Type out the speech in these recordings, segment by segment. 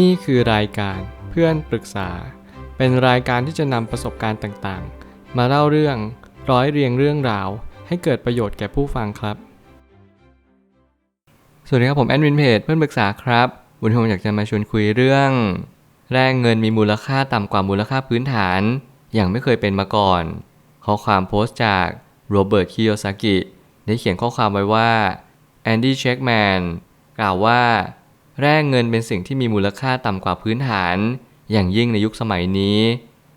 นี่คือรายการเพื่อนปรึกษา เป็นรายการที่จะนำประสบการณ์ต่างๆ มาเล่าเรื่องร้อยเรียงเรื่องราว ให้เกิดประโยชน์แก่ผู้ฟังครับ สวัสดีครับผมแอดมินเพจเพื่อนปรึกษาครับบุญโฮมอยากจะมาชวนคุยเรื่อง แรงเงินมีมูลค่าต่ำกว่ามูลค่าพื้นฐาน อย่างไม่เคยเป็นมาก่อน ข้อความโพสต์จากโรเบิร์ตคิโยซากิได้เขียนข้อความไว้ว่าแอนดี้เช็คแมนกล่าวว่า แร่เงินเป็นสิ่งที่มีมูลค่าต่ำกว่าพื้นฐาน อย่างยิ่งในยุคสมัยนี้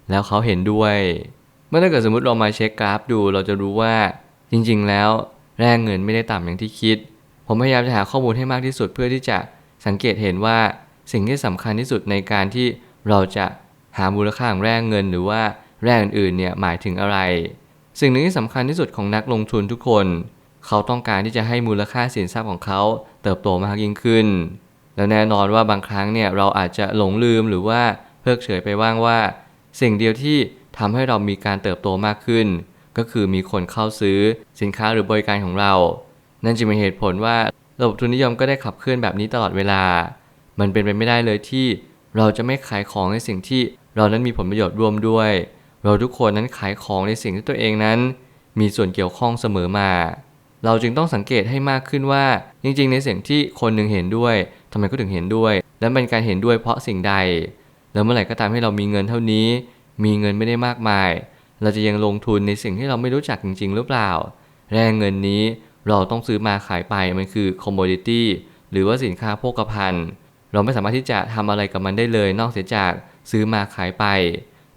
แล้วเขาเห็นด้วย เมื่อถ้าเกิดสมมติเรามาเช็คกราฟดู เราจะรู้ว่า จริงๆ แล้วแร่เงินไม่ได้ต่ำอย่างที่คิด ผมพยายามจะหาข้อมูลให้มากที่สุดเพื่อที่จะสังเกตเห็นว่าสิ่งที่สำคัญที่สุดในการที่เราจะหามูลค่าของแร่เงิน หรือว่าแร่อื่นๆเนี่ยหมายถึงอะไร สิ่งหนึ่งที่สำคัญที่สุดของนักลงทุนทุกคน เขาต้องการที่จะให้มูลค่าสินทรัพย์ของเขาเติบโตมากยิ่งขึ้น แล้วแน่นอนว่าบางครั้งเนี่ยเราอาจจะหลงลืมหรือว่าเพิกเฉยไปว่างว่า สิ่งเดียวที่ทำให้เรามีการเติบโตมากขึ้น ก็คือมีคนเข้าซื้อสินค้าหรือบริการของเรา นั่นจึงเป็นเหตุผลว่าระบบทุนนิยมก็ได้ขับเคลื่อนแบบนี้ตลอดเวลา มันเป็นไปไม่ได้เลยที่เราจะไม่ขายของในสิ่งที่เรานั้นมีผลประโยชน์ร่วมด้วย เราทุกคนนั้นขายของในสิ่งที่ตัวเองนั้น มีส่วนเกี่ยวข้องเสมอมา เราจึงต้องสังเกตให้มากขึ้นว่า จริงๆ ในสิ่งที่คนหนึ่งเห็นด้วย ทำไมก็ถึงเห็นด้วย และเป็นการเห็นด้วยเพราะสิ่งใด แล้วเมื่อไหร่ก็ตามให้เรามีเงินเท่านี้ มีเงินไม่ได้มากมาย เราจะยังลงทุนในสิ่งที่เราไม่รู้จักจริง ๆ หรือเปล่า แรงเงินนี้เราต้องซื้อมาขายไป มันคือ commodity หรือว่าสินค้าโภคภัณฑ์ เราไม่สามารถที่จะทำอะไรกับมันได้เลย นอกเสียจากซื้อมาขายไป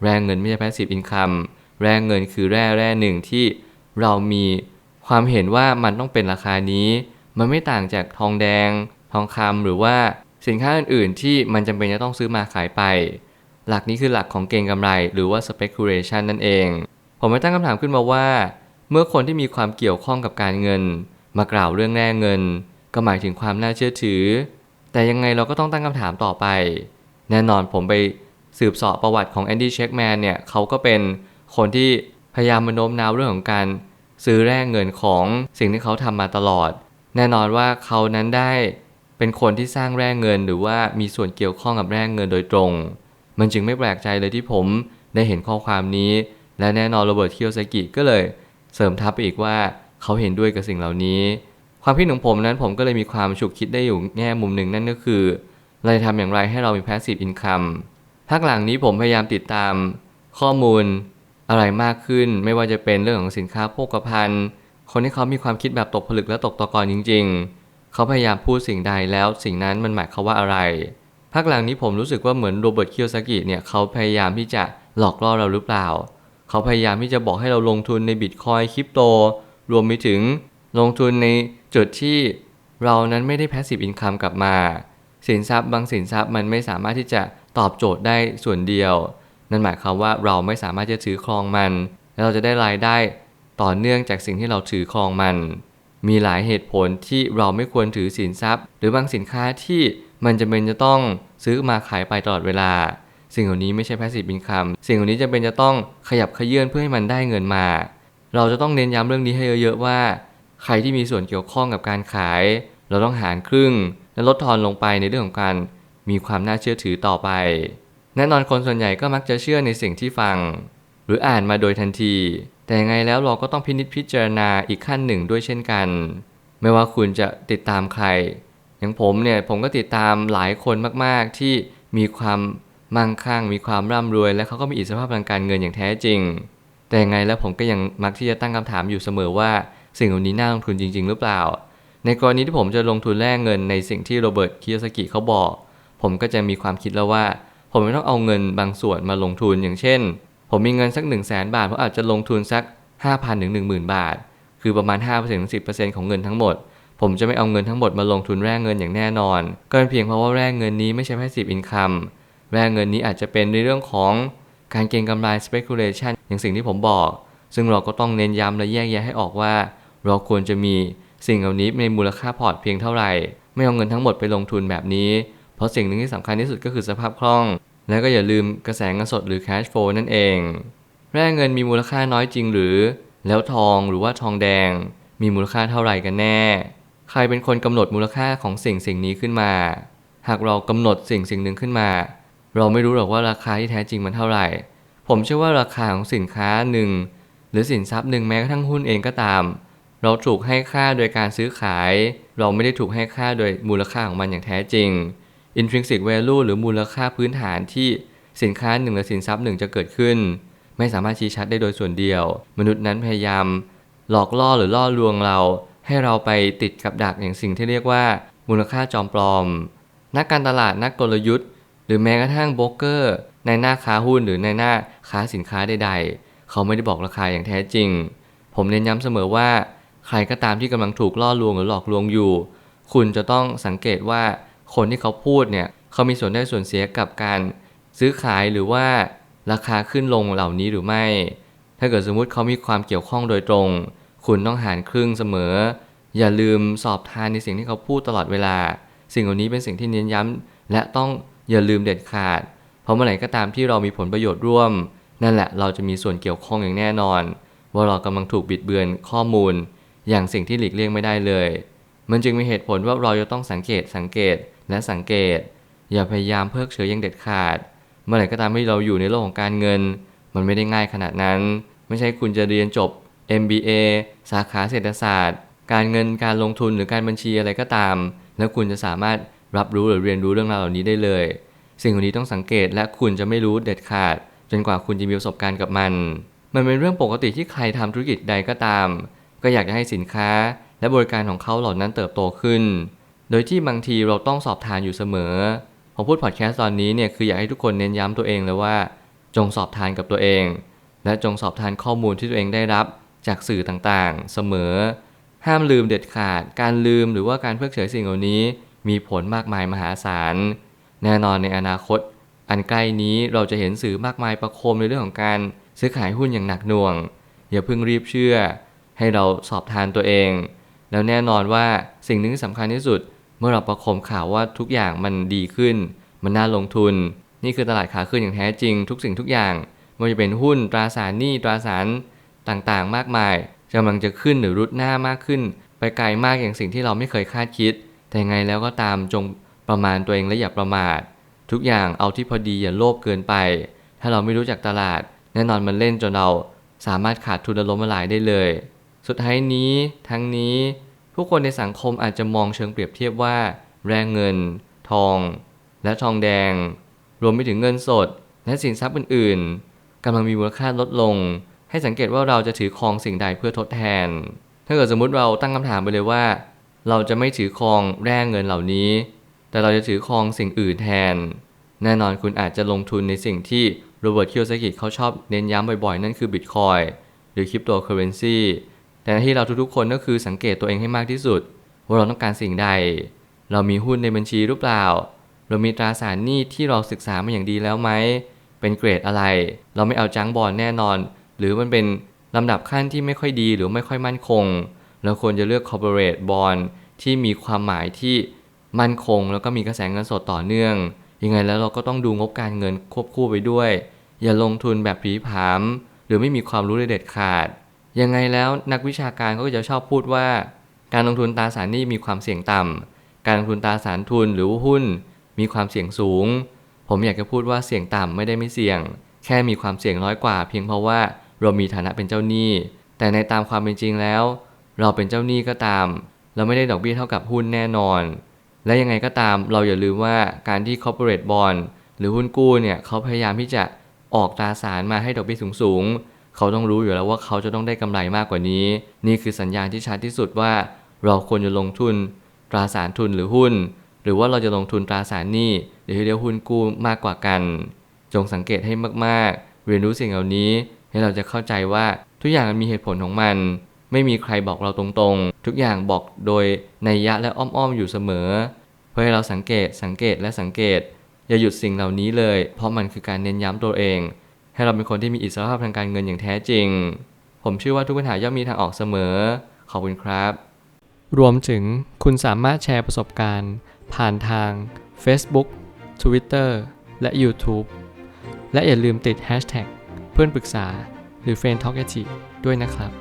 แรงเงินไม่ใช่ passive income แรงเงินคือแร่แร่หนึ่งที่เรามีความเห็นว่ามันต้องเป็นราคานี้ มันไม่ต่างจากทองแดง ทองคำหรือว่าสินค้าอื่น ๆ ที่มันจำเป็นจะต้องซื้อมาขายไป หลักนี้คือหลักของเก็งกำไร หรือว่า speculation นั่นเอง ผมไม่ตั้งคำถามขึ้นมาว่า เมื่อคนที่มีความเกี่ยวข้องกับการเงิน มากล่าวเรื่องแร่เงิน ก็หมายถึงความน่าเชื่อถือ แต่ยังไงเราก็ต้องตั้งคำถามต่อไป แน่นอนผมไปสืบสาะประวัติของแอนดี้เช็คแมนเนี่ยเขาก็เป็นคนที่พยายามมาโน้มน้าวเรื่องของการซื้อแร่เงินของสิ่งที่เขาทำมาตลอด แน่นอนว่าเขานั้นได้ เป็นคนที่สร้างแร่เงินหรือว่ามีส่วนเกี่ยวข้องกับแร่เงินโดยตรง มันจึงไม่แปลกใจเลยที่ผมได้เห็นข้อความนี้ และแน่นอนโรเบิร์ตเคิโยซากิก็เลยเสริมทับไปอีกว่าเขาเห็นด้วยกับสิ่งเหล่านี้ ความคิดของผมนั้นผมก็เลยมีความฉุกคิดได้อยู่แง่มุมหนึ่งนั่นก็คือเราจะทำอย่างไรให้เรามี passive income ภาคหลังนี้ผมพยายามติดตามข้อมูลอะไรมากขึ้น ไม่ว่าจะเป็นเรื่องของสินค้าโภคภัณฑ์ คนที่เขามีความคิดแบบตกผลึกและตกตะกอนจริง ๆ เขาพยายามพูดสิ่งใดแล้วสิ่งนั้นมันหมายความว่าอะไรภาคหลังนี้ผมรู้สึกว่าเหมือนโรเบิร์ตคิโยซากิเนี่ยเขาพยายามที่จะหลอกล่อเราหรือเปล่า เขาพยายามที่จะบอกให้เราลงทุนในบิตคอยคริปโต รวมไปถึงลงทุนในจุดที่เรานั้นไม่ได้ passive income กลับมา สินทรัพย์บางสินทรัพย์มันไม่สามารถที่จะตอบโจทย์ได้ส่วนเดียว นั่นหมายความว่าเราไม่สามารถจะถือครองมัน แล้วเราจะได้รายได้ต่อเนื่องจากสิ่งที่เราถือครองมัน มีหลายเหตุผลที่เราไม่ควรถือสินทรัพย์ หรือบางสินค้าที่มันจะเป็นจะต้องซื้อมาขายไปตลอดเวลา สิ่งเหล่านี้ไม่ใช่ passive income สิ่งเหล่านี้จะเป็นจะต้องขยับขยื่นเพื่อให้มันได้เงินมา เราจะต้องเน้นย้ำเรื่องนี้ให้เยอะๆว่า ใครที่มีส่วนเกี่ยวข้องกับการขาย เราต้องหารครึ่ง และลดทอนลงไปในเรื่องของการมีความน่าเชื่อถือต่อไปแน่นอนคนส่วนใหญ่ก็มักจะเชื่อในสิ่งที่ฟัง หรืออ่านมาโดยทันที แต่ยังไงแล้วเราก็ต้องพินิจพิจารณาอีกขั้นหนึ่งด้วยเช่นกัน ไม่ว่าคุณจะติดตามใคร อย่างผมเนี่ยผมก็ติดตามหลายคนมากๆที่มีความมั่งคั่ง มีความร่ำรวย และเขาก็มีอิสรภาพทางการเงินอย่างแท้จริง แต่ยังไงแล้วผมก็ยังมักที่จะตั้งคำถามอยู่เสมอว่าสิ่งเหล่านี้น่าลงทุนจริง ๆ หรือเปล่า ในกรณีที่ผมจะลงทุนแลกเงินในสิ่งที่โรเบิร์ตคิโยซากิเขาบอก ผมก็จะมีความคิดแล้วว่า ผมไม่ต้องเอาเงินบางส่วนมาลงทุนอย่างเช่น ผมมีเงินสัก1 0 0 0 0แสนบาทผมอาจจะลงทุนสัก 5,000ถึง10,000 บาท คือประมาณ5%ถึง10%ของเงินทั้งหมด ผมจะไม่เอาเงินทั้งหมดมาลงทุนแลกเงินอย่างแน่นอน ก็เป็นเพียงเพราะว่าแลกเงินนี้ไม่ใช่ passive income แลกเงินนี้อาจจะเป็นในเรื่องของการเก็งกำไร speculation อย่างสิ่งที่ผมบอก ซึ่งเราก็ต้องเน้นย้ำและแยกแยะให้ออกว่า เราควรจะมีสิ่งเหล่านี้ในมูลค่าพอร์ตเพียงเท่าไหร่ ไม่เอาเงินทั้งหมดไปลงทุนแบบนี้ เพราะสิ่งหนึ่งที่สำคัญที่สุดก็คือสภาพคล่อง และก็อย่าลืมกระแสเงินสดหรือ cash flow นั่นเอง แร่เงินมีมูลค่าน้อยจริงหรือ แล้วทองหรือว่าทองแดง มีมูลค่าเท่าไหร่กันแน่ ใครเป็นคนกำหนดมูลค่าของสิ่งสิ่งนี้ขึ้นมา หากเรากำหนดสิ่งสิ่งหนึ่งขึ้นมา เราไม่รู้หรอกว่าราคาที่แท้จริงมันเท่าไหร่ ผมเชื่อว่าราคาของสินค้าหนึ่งหรือสินทรัพย์หนึ่งแม้กระทั่งหุ้นเองก็ตาม เราถูกให้ค่าโดยการซื้อขาย เราไม่ได้ถูกให้ค่าโดยมูลค่าของมันอย่างแท้จริง intrinsic value หรือมูลค่าพื้นฐานที่สินค้าหนึ่งหรือสินทรัพย์หนึ่งจะเกิดขึ้น ไม่สามารถชี้ชัดได้โดยส่วนเดียว มนุษย์นั้นพยายาม หลอกล่อหรือล่อลวงเรา ให้เราไปติดกับดักอย่างสิ่งที่เรียกว่า มูลค่าจอมปลอม นักการตลาดนักกลยุทธ์ หรือแม้กระทั่งโบรกเกอร์ ในหน้าค้าหุ้นหรือในหน้าค้าสินค้าใดๆ เขาไม่ได้บอกราคาอย่างแท้จริง ผมเน้นย้ำเสมอว่า ใครก็ตามที่กำลังถูกล่อลวงหรือหลอกลวงอยู่ คุณจะต้องสังเกตว่า คนที่เขาพูดเนี่ยเขามีส่วนได้ส่วนเสียกับการซื้อขายหรือว่าราคาขึ้นลงเหล่านี้หรือไม่ ถ้าเกิดสมมุติเขามีความเกี่ยวข้องโดยตรง คุณต้องหารครึ่งเสมอ อย่าลืมสอบทานในสิ่งที่เขาพูดตลอดเวลา สิ่งเหล่านี้เป็นสิ่งที่เน้นย้ำและต้องอย่าลืมเด็ดขาด เพราะเมื่อไหร่ก็ตามที่เรามีผลประโยชน์ร่วม นั่นแหละเราจะมีส่วนเกี่ยวข้องอย่างแน่นอน ว่าเรากำลังถูกบิดเบือนข้อมูล อย่างสิ่งที่หลีกเลี่ยงไม่ได้เลย มันจึงมีเหตุผลว่าเราจะต้องสังเกตสังเกตและสังเกต อย่าพยายามเพิกเฉยอยังเด็ดขาด เมื่อไหร่ก็ตามที่เราอยู่ในโลกของการเงิน มันไม่ได้ง่ายขนาดนั้น ไม่ใช่คุณจะเรียนจบ MBA สาขาเศรษฐศาสตร์ การเงินการลงทุนหรือการบัญชีอะไรก็ตาม แล้วคุณจะสามารถรับรู้หรือเรียนรู้เรื่องราวเหล่านี้ได้เลย สิ่งเหล่านี้ต้องสังเกตและคุณจะไม่รู้เด็ดขาด จนกว่าคุณจะมีประสบการณ์กับมัน มันเป็นเรื่องปกติที่ใครทำธุรกิจใดก็ตาม ก็อยากจะให้สินค้า และบริการของเขาเหล่านั้นเติบโตขึ้น โดยที่บางทีเราต้องสอบทานอยู่เสมอ ผมพูดพอดแคสต์ตอนนี้เนี่ยคืออยากให้ทุกคนเน้นย้ำตัวเองเลยว่า จงสอบทานกับตัวเอง และจงสอบทานข้อมูลที่ตัวเองได้รับจากสื่อต่างๆ เสมอ ห้ามลืมเด็ดขาด การลืมหรือว่าการเพิกเฉยสิ่งเหล่านี้ มีผลมากมายมหาศาล แน่นอนในอนาคต อันใกล้นี้เราจะเห็นสื่อมากมายประโคมในเรื่องของการซื้อขายหุ้นอย่างหนักหน่วง อย่าเพิ่งรีบเชื่อ ให้เราสอบทานตัวเอง แล้วแน่นอนว่าสิ่งหนึ่งที่สำคัญที่สุด เมื่อเราประคมข่าวว่าทุกอย่างมันดีขึ้น มันน่าลงทุน นี่คือตลาดขาขึ้นอย่างแท้จริง ทุกสิ่งทุกอย่างไม่ว่าจะเป็นหุ้นตราสารหนี้ตราสารต่างๆ มากมายกำลังจะขึ้นหรือรุดหน้ามากขึ้น ไปไกลมากอย่างสิ่งที่เราไม่เคยคาดคิด แต่ยังไงแล้วก็ตามจงประมาณตัวเองและอย่าประมาท ทุกอย่างเอาที่พอดีอย่าโลภเกินไป ถ้าเราไม่รู้จักตลาด แน่นอนมันเล่นจนเราสามารถขาดทุนและล้มละลายได้เลย สุดท้ายนี้ทั้งนี้ผู้คนในสังคมอาจจะมองเชิงเปรียบเทียบว่า แรงเงิน ทอง และทองแดง รวมไปถึงเงินสด และสินทรัพย์อื่น ๆกำลังมีมูลค่าลดลง ให้สังเกตว่าเราจะถือครองสิ่งใดเพื่อทดแทน ถ้าเกิดสมมุติเราตั้งคำถามไปเลยว่า เราจะไม่ถือครองแร่เงินเหล่านี้ แต่เราจะถือครองสิ่งอื่นแทน แน่นอนคุณอาจจะลงทุนในสิ่งที่โรเบิร์ตคิโยซากิเขาชอบเน้นย้ำบ่อยๆ นั่นคือบิตคอยหรือคริปโตเคอเรนซี แต่ที่เราทุกๆคนก็คือสังเกตตัวเองให้มากที่สุด ว่าเราต้องการสิ่งใด เรามีหุ้นในบัญชีหรือเปล่า เรามีตราสารหนี้ที่เราศึกษามาอย่างดีแล้วไหม เป็นเกรดอะไร เราไม่เอาจังบอลแน่นอน หรือมันเป็นลำดับขั้นที่ไม่ค่อยดีหรือไม่ค่อยมั่นคง เราควรจะเลือก corporate bond ที่มีความหมายที่มั่นคง แล้วก็มีกระแสเงินสดต่อเนื่อง ยังไงแล้วเราก็ต้องดูงบการเงินควบคู่ไปด้วย อย่าลงทุนแบบผีผาม หรือไม่มีความรู้เลยเด็ดขาด ยังไงแล้วนักวิชาการก็จะชอบพูดว่า การลงทุนตราสารหนี้มีความเสี่ยงต่ำการลงทุนตราสารทุนหรือหุ้น มีความเสี่ยงสูง ผมอยากจะพูดว่าเสี่ยงต่ำไม่ได้ไม่เสี่ยง แค่มีความเสี่ยงน้อยกว่า เพียงเพราะว่าเรามีฐานะเป็นเจ้าหนี้ แต่ในตามความเป็นจริงแล้ว เราเป็นเจ้าหนี้ก็ตาม เราไม่ได้ดอกเบี้ยเท่ากับหุ้นแน่นอน และยังไงก็ตามเราอย่าลืมว่าการที่ corporate bond หรือหุ้นกู้เนี่ยเขาพยายามที่จะออกตราสารมาให้ดอกเบี้ยสูงๆ เขาต้องรู้อยู่แล้วว่าเขาจะต้องได้กำไรมากกว่านี้ นี่คือสัญญาณที่ชัดที่สุดว่า เราควรจะลงทุนตราสารทุนหรือหุ้น หรือว่าเราจะลงทุนตราสารหนี้หรือที่เรียกหุ้นกู้มากกว่ากัน จงสังเกตให้มากๆ เรียนรู้สิ่งเหล่านี้ให้เราจะเข้าใจว่าทุกอย่างมันมีเหตุผลของมัน ไม่มีใครบอกเราตรงๆ ทุกอย่างบอกโดยในยยะและอ้อมๆอยู่เสมอ เพื่อให้เราสังเกตสังเกตและสังเกต อย่าหยุดสิ่งเหล่านี้เลย เพราะมันคือการเน้นย้ำตัวเอง ให้เราเป็นคนที่มีอิสรภาพทางการเงินอย่างแท้จริง ผมเชื่อว่าทุกปัญหาย่อมมีทางออกเสมอ ขอบคุณครับ รวมถึงคุณสามารถแชร์ประสบการณ์ ผ่านทาง Facebook Twitter และ YouTube และอย่าลืมติด Hashtag เพื่อนปรึกษาหรือ f r ร e n d t a l k a ด้วยนะครับ